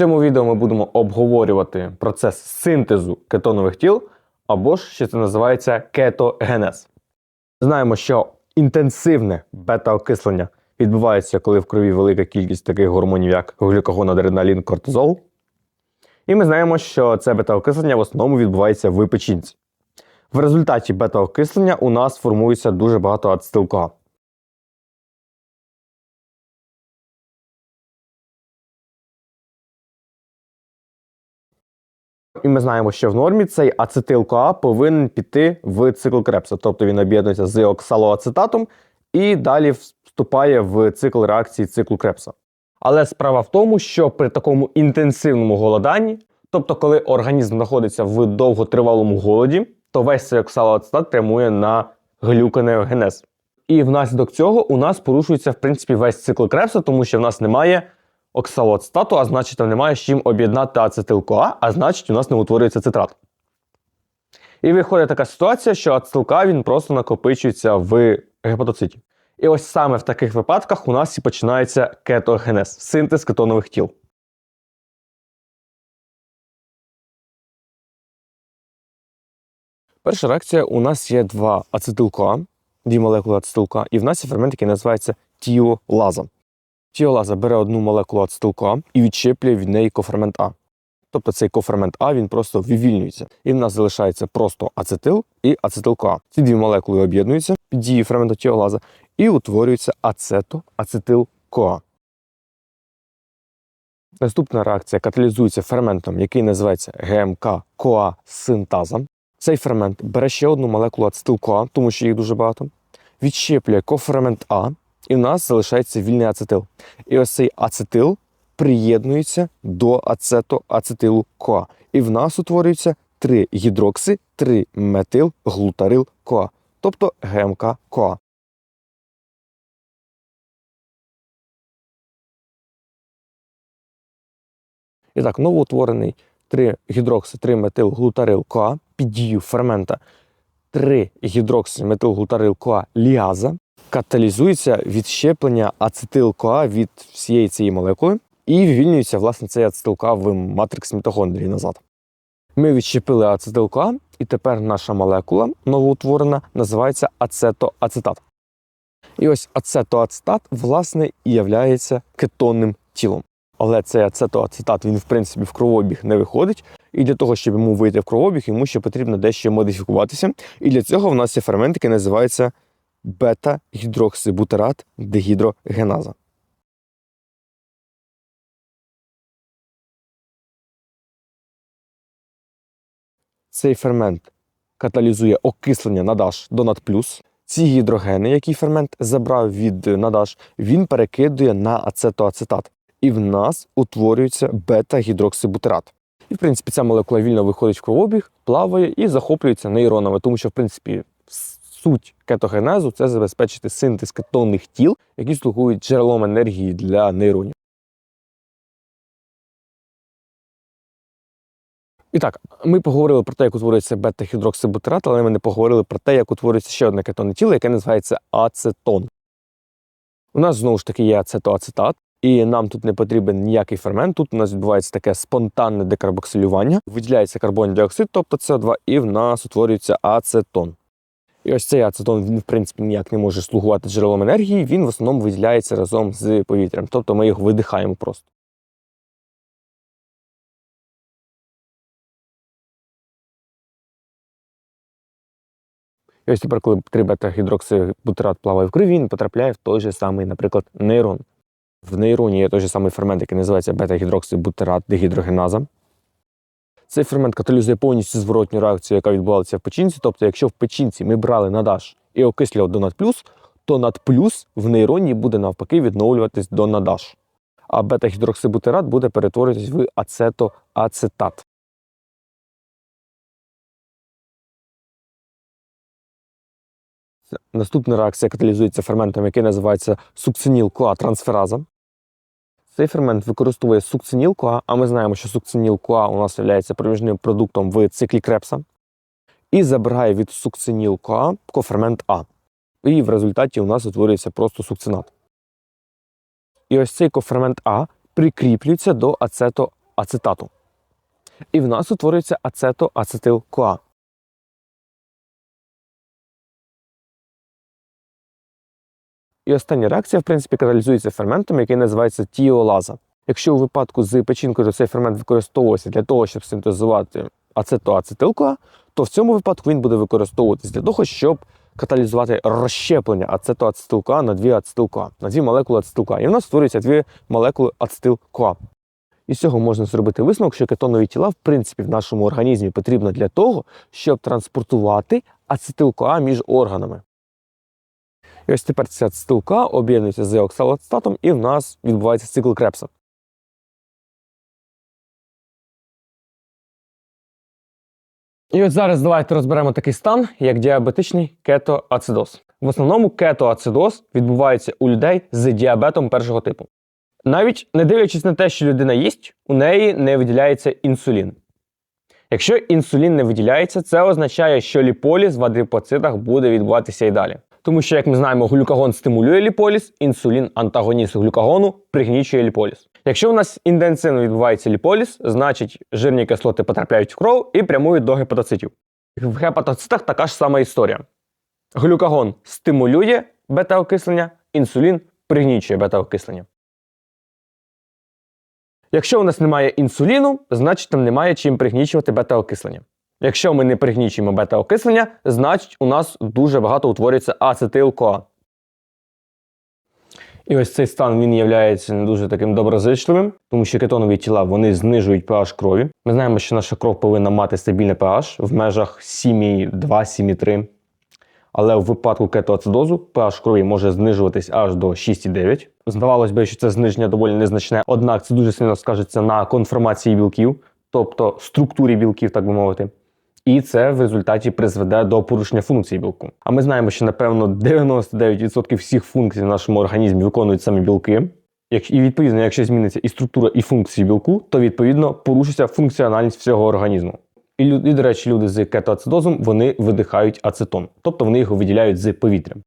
цьому відео ми будемо обговорювати процес синтезу кетонових тіл, або ж ще це називається кетогенез. Знаємо, що інтенсивне бета-окислення відбувається, коли в крові велика кількість таких гормонів, як глюкагон, адреналін, кортизол. І ми знаємо, що це бета-окислення в основному відбувається в печінці. В результаті бета-окислення у нас формується дуже багато ацетилкоа. І ми знаємо, що в нормі цей ацетил-КоА повинен піти в цикл Крепса, тобто він об'єднується з оксалоацетатом і далі вступає в цикл реакції циклу Крепса. Але справа в тому, що при такому інтенсивному голоданні, тобто коли організм знаходиться в довготривалому голоді, то весь цей оксалоацетат прямує на глюконеогенез. І внаслідок цього у нас порушується в принципі весь цикл Крепса, тому що в нас немає оксалоацетату, а значить, там немає з чим об'єднати ацетил-КоА, а значить, у нас не утворюється цитрат. І виходить така ситуація, що ацетил-КоА він просто накопичується в гепатоциті. І ось саме в таких випадках у нас і починається кетогенез синтез кетонових тіл. Перша реакція у нас є два ацетил-КоА, дві молекули ацетил-КоА, і в нас є фермент, який називається тіолаза. Тіолаза бере одну молекулу ацетил-КоА і відщеплює від неї кофермент А. Тобто цей кофермент А він просто вивільнюється. І в нас залишається просто ацетил і ацетил-КоА. Ці дві молекули об'єднуються під дією ферменту тіолаза і утворюється ацето-ацетил-КоА. Наступна реакція каталізується ферментом, який називається ГМК-КоА-синтаза. Цей фермент бере ще одну молекулу ацетил-КоА, тому що їх дуже багато, відщеплює кофермент А, і в нас залишається вільний ацетил. І ось цей ацетил приєднується до ацетоацетилу КоА. І в нас утворюється 3 гідрокси, 3 метил глутарил КоА, тобто ГМК КоА. І так, новоутворений 3 гідрокси, 3 метил глутарил КоА під дією фермента 3 гідрокси метил глутарил КоА ліаза каталізується відщеплення ацетил-КоА від всієї цієї молекули і вивільнюється власне цей ацетил-КоА в матрикс мітохондрії назад. Ми відщепили ацетил-КоА, і тепер наша молекула новоутворена називається ацетоацетат. І ось ацетоацетат, власне, і являється кетонним тілом. Але цей ацетоацетат, він, в принципі, в кровообіг не виходить. І для того, щоб йому вийти в кровообіг, йому ще потрібно дещо модифікуватися. І для цього в нас є фермент, який називається бета-гідроксибутерат дегідрогеназа. Цей фермент каталізує окислення на H до NAD+. Ці гідрогени, які фермент забрав від надаш, він перекидує на ацетоацетат. І в нас утворюється бета-гідроксибутерат. І, в принципі, ця молекула вільно виходить в кровообіг, плаває і захоплюється нейронами, тому що, в принципі, суть кетогенезу це забезпечити синтез кетонних тіл, які слугують джерелом енергії для нейронів. І так, ми поговорили про те, як утворюється бета-гідроксибутерат, але ми не поговорили про те, як утворюється ще одне кетонне тіло, яке називається ацетон. У нас знову ж таки є ацетоацетат, і нам тут не потрібен ніякий фермент. Тут у нас відбувається таке спонтанне декарбоксилювання, виділяється карбонний діоксид, тобто СО2, і в нас утворюється ацетон. І ось цей ацетон, він, в принципі, ніяк не може слугувати джерелом енергії, він в основному виділяється разом з повітрям. Тобто ми його видихаємо просто. І ось тепер, коли 3 бета-гідроксибутерат плаває в крові, він потрапляє в той же самий, наприклад, нейрон. В нейроні є той же самий фермент, який називається бета-гідроксибутерат дегідрогеназа. Цей фермент каталізує повністю зворотню реакцію, яка відбувалася в печінці. Тобто, якщо в печінці ми брали надаш і окислював до надплюс, то надплюс в нейроні буде навпаки відновлюватись до надаш. А бета-гідроксибутерат буде перетворюватись в ацетоацетат. Наступна реакція каталізується ферментом, який називається сукциніл-коа-трансфераза. Цей фермент використовує сукциніл-коа, а ми знаємо, що сукциніл-коа у нас є проміжним продуктом в циклі крепса, і забирає від сукциніл-коа кофермент А. І в результаті у нас утворюється просто сукцинат. І ось цей кофермент А прикріплюється до ацетоацетату. ацетату. І в нас утворюється ацетоацетил-КоА. І остання реакція, в принципі, каталізується ферментом, який називається тіолаза. Якщо у випадку з печінкою цей фермент використовувався для того, щоб синтезувати ацетоацетил-КоА, то в цьому випадку він буде використовуватись для того, щоб каталізувати розщеплення ацетоацетил-КоА на дві ацетил-КоА, на дві молекули ацетил-КоА. І в нас створюються дві молекули ацетил-КоА. І з цього можна зробити висновок, що кетонові тіла, в принципі, в нашому організмі потрібно для того, щоб транспортувати ацетил-КоА між органами. І ось тепер ця ацетил-КоА об'єднується з оксалоцитатом, і в нас відбувається цикл Крепса. І от зараз давайте розберемо такий стан, як діабетичний кетоацидоз. В основному кетоацидоз відбувається у людей з діабетом першого типу. Навіть не дивлячись на те, що людина їсть, у неї не виділяється інсулін. Якщо інсулін не виділяється, це означає, що ліполіз в адріпоцитах буде відбуватися і далі. Тому що, як ми знаємо, глюкагон стимулює ліполіз, інсулін антагоніст глюкагону пригнічує ліполіз. Якщо у нас інтенсивно відбувається ліполіз, значить жирні кислоти потрапляють в кров і прямують до гепатоцитів. В гепатоцитах така ж сама історія. Глюкагон стимулює бета-окислення, інсулін пригнічує бета-окислення. Якщо у нас немає інсуліну, значить там немає чим пригнічувати бета-окислення. Якщо ми не пригнічуємо бета-окислення, значить у нас дуже багато утворюється ацетил-КоА. І ось цей стан він є не дуже таким доброзичливим, тому що кетонові тіла вони знижують pH крові. Ми знаємо, що наша кров повинна мати стабільне pH в межах 7,2-7,3. Але в випадку кетоацидозу pH крові може знижуватись аж до 6,9. Здавалось би, що це зниження доволі незначне, однак це дуже сильно скажеться на конформації білків, тобто структурі білків, так би мовити. І це в результаті призведе до порушення функції білку. А ми знаємо, що напевно 99% всіх функцій в нашому організмі виконують саме білки. І відповідно, якщо зміниться і структура, і функції білку, то відповідно порушиться функціональність всього організму. І, і, до речі, люди з кетоацидозом вони видихають ацетон, тобто вони його виділяють з повітрям.